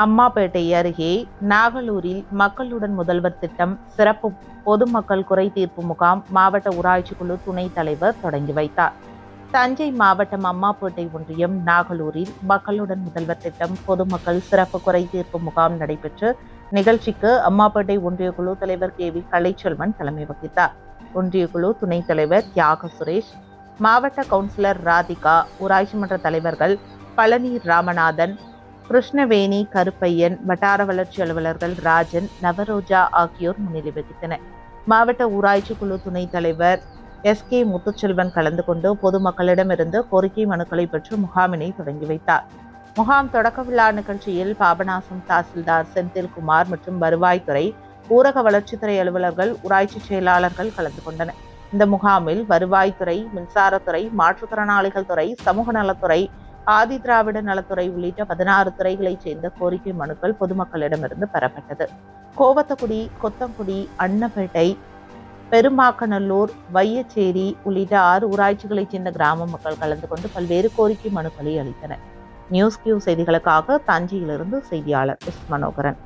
அம்மாப்பேட்டை அருகே நாகலூரில் மக்களுடன் முதல்வர் திட்டம் சிறப்பு பொதுமக்கள் குறை தீர்ப்பு முகாம் மாவட்ட ஊராட்சி குழு துணைத் தலைவர் தொடங்கி வைத்தார். தஞ்சை மாவட்டம் அம்மாப்பேட்டை ஒன்றியம் நாகலூரில் மக்களுடன் முதல்வர் திட்டம் பொதுமக்கள் சிறப்பு குறை தீர்ப்பு முகாம் நடைபெற்று நிகழ்ச்சிக்கு அம்மாப்பேட்டை ஒன்றிய குழு தலைவர் கே வி கலைச்செல்வன் தலைமை வகித்தார். ஒன்றிய குழு துணைத் தலைவர் தியாக சுரேஷ் மாவட்ட கவுன்சிலர் ராதிகா ஊராட்சி மன்ற தலைவர்கள் பழனி ராமநாதன் கிருஷ்ணவேணி கருப்பையன் வட்டார வளர்ச்சி அலுவலர்கள் ராஜன் நவரோஜா ஆகியோர் முன்னிலை வகித்தனர். மாவட்ட ஊராட்சி குழு துணைத் தலைவர் எஸ். கே. முத்துச்செல்வன் கலந்து கொண்டு பொதுமக்களிடமிருந்து கோரிக்கை மனுக்களை பெற்று முகாமினை தொடங்கி வைத்தார். முகாம் தொடக்க விழா நிகழ்ச்சியில் பாபநாசம் தாசில்தார் செந்தில்குமார் மற்றும் வருவாய்த்துறை ஊரக வளர்ச்சித்துறை அலுவலர்கள் ஊராட்சி செயலாளர்கள் கலந்து கொண்டனர். இந்த முகாமில் வருவாய்த்துறை மின்சாரத்துறை மாற்றுத்திறனாளிகள் துறை சமூக நலத்துறை ஆதி திராவிட நலத்துறை உள்ளிட்ட பதினாறு துறைகளைச் சேர்ந்த கோரிக்கை மனுக்கள் பொதுமக்களிடமிருந்து பெறப்பட்டது. கோவத்தக்குடி கொத்தங்குடி அன்னப்பேட்டை பெருமாக்கநல்லூர் வையச்சேரி உள்ளிட்ட ஆறு ஊராட்சிகளைச் சேர்ந்த கிராம மக்கள் கலந்து கொண்டு பல்வேறு கோரிக்கை மனுக்களை அளித்தனர். நியூஸ் கியூ செய்திகளுக்காக தஞ்சையிலிருந்து செய்தியாளர் எஸ். மனோகரன்.